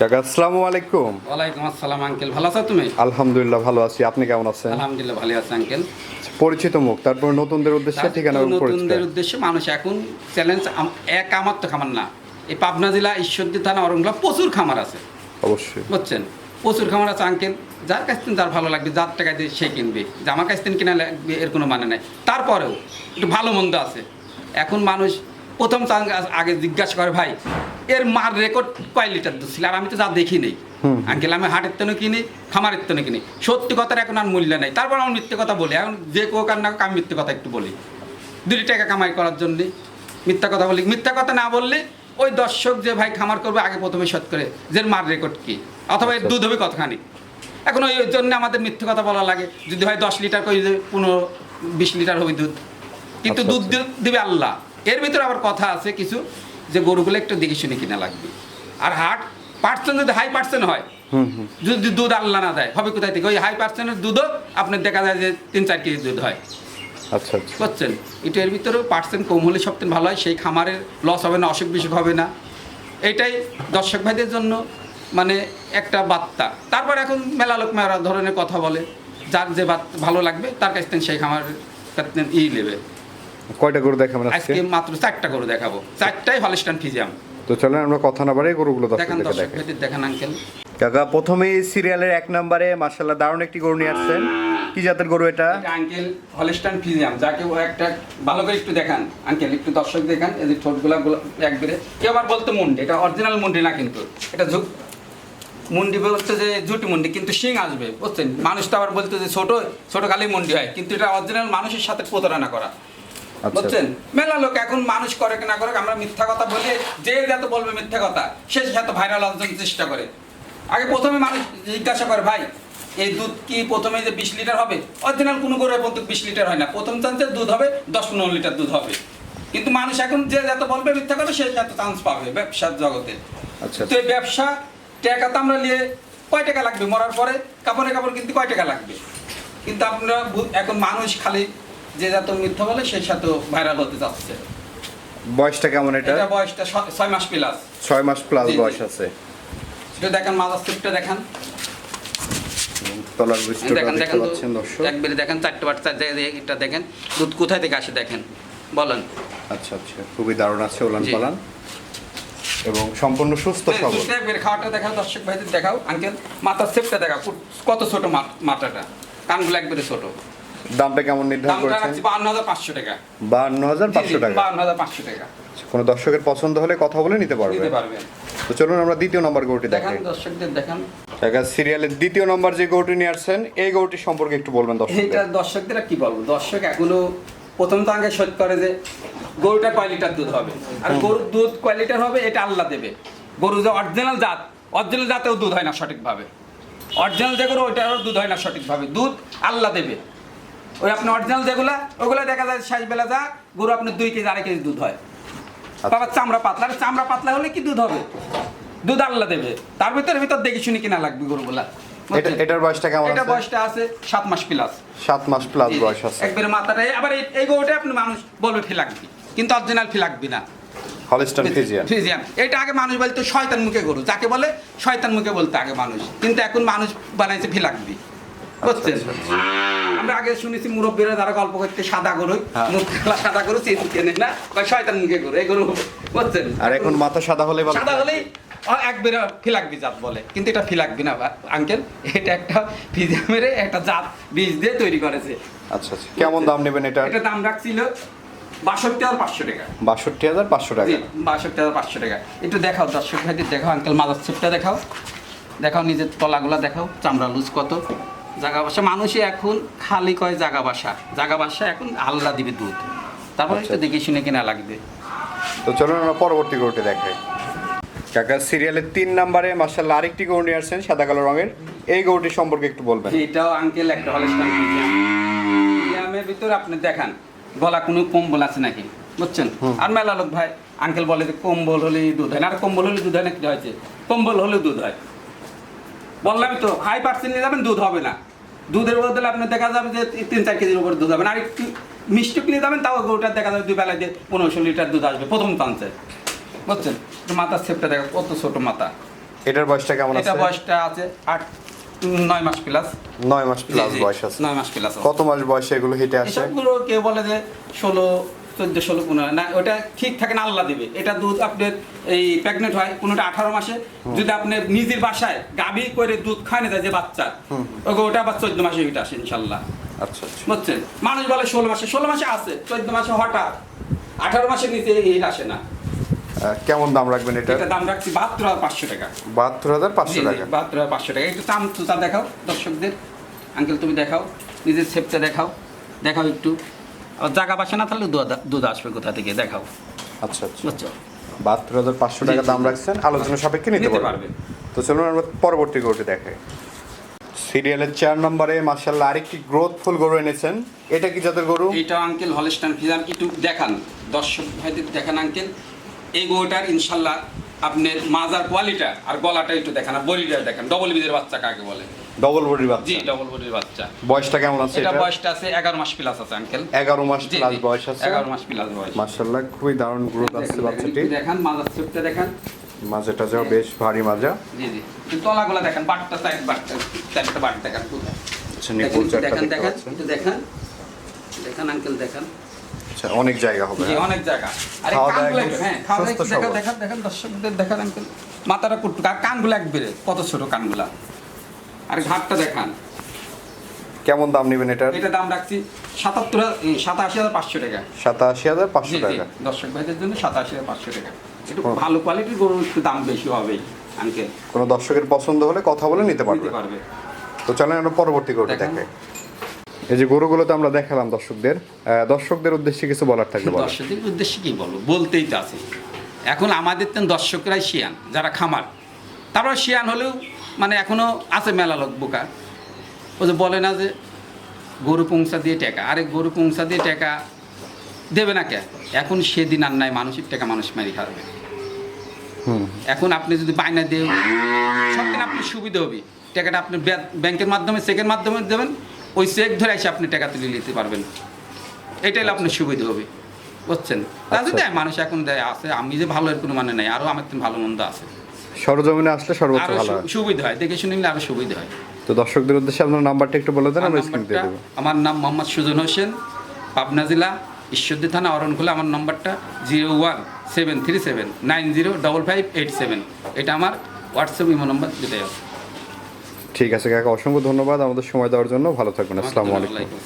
কাকা আসসালামু আলাইকুম। ওয়ালাইকুম আসসালাম আঙ্কেল। ভালো আছো তুমি? আলহামদুলিল্লাহ ভালো আছি। আপনি কেমন আছেন? আলহামদুলিল্লাহ ভালো আছি আঙ্কেল। পরিচিত মুখ তারপর নতুনদের উদ্দেশ্যে ঠিকানা নতুনদের উদ্দেশ্যে মানুষ এখন চ্যালেঞ্জ এক আমার তো খামার না। এই পাবনা জেলা ঈশ্বরদী থানা অরঙ্গলা প্রচুর খামার আছে। অবশ্যই। বুঝছেন? প্রচুর খামার আছে আঙ্কেল। যার কাছ থেকে যার ভালো লাগবে যার টাকা দিয়ে সে কিনবে। যে আমার কাছ থেকে কিনা লাগবে এর কোনো মানে নাই। তারপরেও একটু ভালো মন্দ আছে। এখন মানুষ প্রথম আগে জিজ্ঞাসা করে ভাই এর মার রেকর্ড কয় লিটার দুধ ছিল আর আমি তো যা দেখি নেই। আঙ্কেল আমি হাটের তেনে কিনি খামারের তেনে কিনি সত্যি কথার এখন আর মূল্য নেই। তারপর আমার মিথ্যে কথা বলি। এখন যে কোক আর না আমি মিথ্যে কথা একটু বলি। দুটি টাকা কামাই করার জন্যে। মিথ্যা কথা বলি। মিথ্যা কথা না বললে ওই দর্শক যে ভাই খামার করবে আগে প্রথমে শোধ করে। যে মার রেকর্ড কি? অথবা এর দুধ হবে কতখানি? এখন ওই জন্য আমাদের মিথ্যে কথা বলা লাগে। যদি হয় দশ লিটার করে পনেরো বিশ লিটার হবে দুধ। কিন্তু আচ্ছা, দুধ দিবে আল্লাহ। এর ভিতরে আবার কথা আছে কিছু যে গরুগুলো একটু দেখে শুনে কিনা লাগবে। আর হাট পার্সেন্ট যদি হাই পার্সেন্ট হয় যদি দুধ আল্লাহ না দেয় হবে কোথায় থেকে? ওই হাই পার্সেন্টের দুধও আপনার দেখা যায় যে তিন চার কেজি দুধ হয়। আচ্ছা আচ্ছা। বুঝছেন? এটা এর ভিতরেও পার্সেন্ট কম হলে সবথেকে ভালো হয় সেই খামারের লস হবে না অসুখ বিসুখ হবে না। এটাই দর্শক ভাইদের জন্য মানে একটা বার্তা। তারপর এখন মেলা লোক মেলা ধরনের কথা বলে যার যে বাত ভালো লাগবে তার কাছ থেকে সেই খামার ই নেবে। কয়টা গরু দেখাবেন আজকে? মাত্র চারটা করে দেখাবো। চারটাই হলিস্টান ফিজিয়াম। তো চলেন আমরা কথা না বাড়ি গরুগুলো দেখান দর্শক দেখান আঙ্কেল কাকা প্রথমেই সিরিয়ালের এক নম্বরে মার্শাল্লাহ দারুণ একটি গরু নিয়ে আসছেন। কি জাতের গরু এটা? Uncle Holstein Friesian. যাকে ও একটা ভালো করে একটু দেখান। আঙ্কেল একটু দর্শক দেখান এই যে ঠোঁটগুলা গুলো একবারে। কেউ আবার বলতো মুন্ডি এটা অরিজিনাল মুন্ডি না কিন্তু। এটা ঝুক মুন্ডি বলতে যে জুটি মুন্ডি কিন্তু শিং আসবে বুঝছেন? মানুষ তো আবার বলতো যে ছোট ছোট খালি মুন্ডি হয় কিন্তু এটা অরিজিনাল মানুষের সাথে প্রতারণা করা। বুঝছেন? মেলা লোক এখন মানুষ করে না করে আমরা মিথ্যা কথা বলে যে যত বলবে মিথ্যা কথা সে যত ভাইরাল হওয়ার চেষ্টা করে। আগে প্রথমে মানুষ জিজ্ঞাসা করে ভাই এই দুধ কি প্রথমে যে বিশ লিটার হবে? অরিজিনাল কোনো করে বলতে বিশ লিটার হয় না। প্রথম চান্সে দুধ হবে দশ পনেরো লিটার দুধ হবে। কিন্তু মানুষ এখন যে যত বলবে মিথ্যা কথা সে যত চান্স পাবে ব্যবসার জগতে। আচ্ছা। তো এই ব্যবসা টাকা তো আমরা নিয়ে কয় টাকা লাগবে? মরার পরে কাপড়ে কাপড় কিনতে কয় টাকা লাগবে? কিন্তু আপনারা এখন মানুষ খালি যে যত মিথ্যা বলে সেই সাথে ভাইরাল হতে যাচ্ছে। বয়সটা কেমন এটা? এটা বয়সটা ছ- ছয় মাস প্লাস ছয় মাস প্লাস। বয়স আছে। এটা দেখেন মাদার স্লিপটা দেখান। তলার দেখেন দেখেন দর্শক। একবারে দেখেন চারটে বাচ্চা এটা দেখেন। দুধ কোথায় থেকে আসে দেখেন বলেন। আচ্ছা আচ্ছা খুবই দারুণ আছে ওলান পালান। এবং সম্পূর্ণ সুস্থ হ্যাঁ, সবল। একবারে খাওয়াটা দেখাও দর্শক ভাইদের দেখাও। আঙ্কেল মাথার সেপটা দেখাও কত ছোট মাথাটা। কানগুলো একবারে ছোট। দামটা কেমন নির্ধারণ করেছেন? বান্ন হাজার পাঁচশো টাকা। বান্ন হাজার পাঁচশো টাকা? বান্ন হাজার পাঁচশো টাকা। কোনো দর্শকের পছন্দ হলে কথা বলে নিতে পারবে। নিতে পারবেন। তো চলুন আমরা দ্বিতীয় নম্বর গরুটি দেখান দেখাই। দর্শকদের দেখান। কাকা সিরিয়ালের দ্বিতীয় নম্বর যে গরুটি নিয়ে আসছেন এই গরুটি সম্পর্কে একটু বলবেন এইটা দর্শকদের দর্শকদের কি বলব? দর্শক এখনও প্রথম তো আগে শোধ করে যে গরুটা কয় লিটার দুধ হবে? আর গরুর দুধ কয় লিটার হবে এটা আল্লাহ দেবে। গরু যে অরিজিনাল জাত অরিজিনাল জাতেও দুধ হয় না সঠিকভাবে। অরিজিনাল যে গরু ওইটারও দুধ হয় না সঠিকভাবে। দুধ আল্লাহ দেবে। ওই আপনি অরিজিনাল যেগুলা ওগুলো দেখা যায় শেষ বেলা যা গরু আপনার দুই কেজি আড়াই কেজি দুধ হয়। বাবা চামড়া পাতলা আর চামড়া পাতলা হলে কি দুধ হবে? দুধ আল্লাহ দেবে। তার ভিতরে ভিতর দেখে শুনে কিনা লাগবে গরুগুলা। এটার বয়সটা কেমন এটা বয়সটা আছে মাস প্লাস মাস প্লাস বয়স আছে। একবারে মাথাটা আবার এই- গরুটা আপনি মানুষ বলবে ফিলাকবি। কিন্তু অরিজিনাল ফিলাকবি না। হলিস্টন ফিজিয়ান ফিজিয়ান এটা আগে মানুষ বলতো শয়তান মুখে গরু। যাকে বলে শয়তান মুখে বলতো আগে মানুষ। কিন্তু এখন মানুষ বানাইছে ফিলাকবি। বুঝছেন? আমরা আগে শুনেছি মুরব্বীরা যারা গল্প করতে সাদা গরু হ্যাঁ। মুখ সাদা গরু চিন না? বা শয়তান মুখে গরু এই গরু বুঝছেন? আর এখন মাথা সাদা হলে সাদা হলেই একবারে ফিলাকবি জাত বলে। কিন্তু এটা ফিলাকবি না আঙ্কেল। এটা একটা একটা জাত বীজ দিয়ে তৈরি করেছে। আচ্ছা আচ্ছা। কেমন দাম নেবেন এটা? এটা দাম রাখছিল বাষট্টি হাজার পাঁচশো টাকা। বাষট্টি হাজার পাঁচশো টাকা। বাষট্টি হাজার পাঁচশো টাকা। একটু দেখাও দর্শক ভাইদের দেখাও আঙ্কেল মাদার সুপটা দেখাও। দেখাও নিজের তলাগুলা দেখাও চামড়া লুজ কত? জাগা বাসা। মানুষই এখন খালি কয় জাগা বাসা? জাগা বাসা এখন আল্লাহ দিবে দুধ। তারপরে আচ্ছা। একটু দেখে শুনে কিনা লাগবে। তো চলুন আমরা পরবর্তী গরুটি দেখাই। কাকা সিরিয়ালের তিন নম্বরে মার্শাল্লাহ আরেকটি গরু নিয়ে আসছেন সাদা কালো রঙের। এই গরুটি সম্পর্কে একটু বলবেন। এটাও আঙ্কেল একটা মিডিয়াম মিডিয়ামের ভিতরে আপনি দেখান। গলা কোনো কম্বল আছে নাকি? বুঝছেন? আর মেলা লোক ভাই আঙ্কেল বলে যে কম্বল হলে দুধ হয় না। আর কম্বল হলে দুধ হয় না কি হয়েছে কম্বল হলে দুধ হয়। বললাম তো হাই পার্সেন্ট নিয়ে যাবেন দুধ হবে না। দুধের বদলে আপনার দেখা যাবে যে তিন চার কেজির উপর দুধ যাবেন আর একটু মিষ্টি কিনে যাবেন তাও গরুটার দেখা যাবে দুই বেলায় যে পনেরোশো লিটার দুধ আসবে। প্রথম চান্সে বুঝছেন? মাথার শেপটা দেখা কত ছোট মাথা। এটার বয়সটা কেমন এটা বয়সটা আছে আট নয় মাস প্লাস নয় মাস প্লাস বয়স আছে। নয় মাস প্লাস কত মাস বয়সে এগুলো হিটে আসে? এগুলো কেউ বলে যে ষোলো চোদ্দ ষোলো পনেরো। না ওটা ঠিক থাকে না আল্লাহ দিবে। এটা দুধ আপনার এই প্রেগনেন্ট হয় কোনোটা আঠারো মাসে। যদি আপনি নিজের বাসায় গাভী করে দুধ খায় না যায় যে বাচ্চা ওটা আবার চোদ্দ মাসে হিট আসে ইনশাল্লাহ। আচ্ছা আচ্ছা। বুঝছেন? মানুষ বলে ষোলো মাসে ষোলো মাসে আছে চোদ্দ মাসে হঠাৎ। আঠারো মাসের নিচে হিট আসে না। কেমন দাম রাখবেন এটা? এটা দাম রাখছি বাহাত্তর হাজার পাঁচশো টাকা। বাহাত্তর হাজার পাঁচশো টাকা। বাহাত্তর হাজার পাঁচশো টাকা। একটু দাম তুতা দেখাও দর্শকদের। আঙ্কেল তুমি দেখাও নিজের সেপটা দেখাও। দেখাও একটু। আর জায়গা পাশে না তাহলে দুধ দুধ আসবে কোথা থেকে? দেখাও। আচ্ছা আচ্ছা। বাহাত্তর হাজার পাঁচশো টাকা দাম রাখছেন আলোচনা সাপেক্ষে নিতে পারবেন। তো চলুন আমরা পরবর্তী গরুটি দেখাই। সিরিয়ালের চার নম্বরে মার্শাল্লাহ আরেকটি গ্রোথফুল গরু এনেছেন। এটা কি জাতের গরু? এইটা আঙ্কেল হলস্টান ফিজান একটু দেখান। দর্শক ভাইদের দেখান আঙ্কেল এই গরুটার ইনশাল্লাহ আপনার মাজার কোয়ালিটা আর গলাটা একটু দেখান আর বডিটা দেখান। ডবল বিদের বাচ্চা কাকে বলে? ডবল বডির জি ডবল বডির বাচ্চা। বয়সটা কেমন আছে এটা বয়সটা আছে এগারো মাস প্লাস আছে আঙ্কেল এগারো মাস প্লাস বয়স আছে। এগারো মাস প্লাস বয়স। মার্শাল্লাহ খুবই দারুণ গ্রোথ আছে বাচ্চাটি। দেখেন, মাজার সেপটা দেখান। মাঝেটা যাও বেশ ভারী মাজা। জি জি। তলাগুলা দেখেন বাটটা সাইড বাটটা বাট দেখান আচ্ছা দেখেন, নিপুল একটু চারটা দেখান একটু দেখান। দেখান আঙ্কেল দেখান। আচ্ছা অনেক জায়গা হবে জি অনেক জায়গা। আর কানগুলো হ্যাঁ খাওয়া দেখান। দেখান দর্শকদের দেখান আঙ্কেল মাথাটা কুটু আর কানগুলো একবারে কত ছোট কানগুলা। আর ঘাটটা দেখান। কেমন দাম নেবেন এটার? এটা দাম রাখছি সাতাত্তর সাতাশি হাজার পাঁচশো টাকা। সাতাশি হাজার পাঁচশো টাকা। দর্শক ভাইদের জন্য সাতাশি হাজার পাঁচশো টাকা। একটু ভালো কোয়ালিটির গরু একটু দাম বেশি হবেই আঙ্কেল কোনো দর্শকের পছন্দ হলে কথা বলে নিতে পারবে। তো চলেন আমরা পরবর্তী গরুটি। দেখাই এই যে গরুগুলো তো আমরা দেখালাম দর্শকদের দর্শকদের উদ্দেশ্যে কিছু বলার থাকলে বলেন। দর্শকদের উদ্দেশ্যে কি বলব? বলতেই তো আছে। এখন আমাদের তো দর্শকরাই শিয়ান যারা খামার। তারপর শিয়ান হলেও মানে এখনও আছে মেলা লোক বোকা। ও যে বলে না যে গরু পুংসা দিয়ে টাকা। আরে গরু পুংসা দিয়ে টাকা দেবে না কে? এখন সেদিন আর নাই মানুষের টাকা মানুষ মারি খাবে। এখন আপনি যদি বায়না দেন সবদিন আপনি সুবিধা হবে। টাকাটা আপনি ব্যাংকের মাধ্যমে চেকের মাধ্যমে দেবেন ওই চেক ধরে এসে আপনি টাকা তুলে নিতে পারবেন। এটাই হলো আপনার সুবিধা হবে। বুঝছেন? তা যদি আচ্ছা। দেয় মানুষ এখন দেয় আছে। আমি যে ভালো এর কোনো মানে নাই আরও আমার তো ভালো মন্দ আছে। সরজমিনে আসলে সর্বোচ্চ ভালো হয়। সুবিধা হয়। দেখে শুনে নিলে আরও সুবিধা হয়। তো দর্শকদের উদ্দেশ্যে আপনার নাম্বারটা একটু বলে দেন আমার স্ক্রিন দিয়ে দেবো। আমার নাম মোহাম্মদ সুজন হোসেন পাবনা জেলা ঈশ্বরদী থানা অরণখোলা আমার নাম্বারটা zero one seven three seven nine zero double five eight seven. এটা আমার হোয়াটসঅ্যাপ ইমো নম্বর আছে। ঠিক আছে কাকা অসংখ্য ধন্যবাদ আমাদের সময় দেওয়ার জন্য। ভালো থাকবেন আসসালামু আলাইকুম।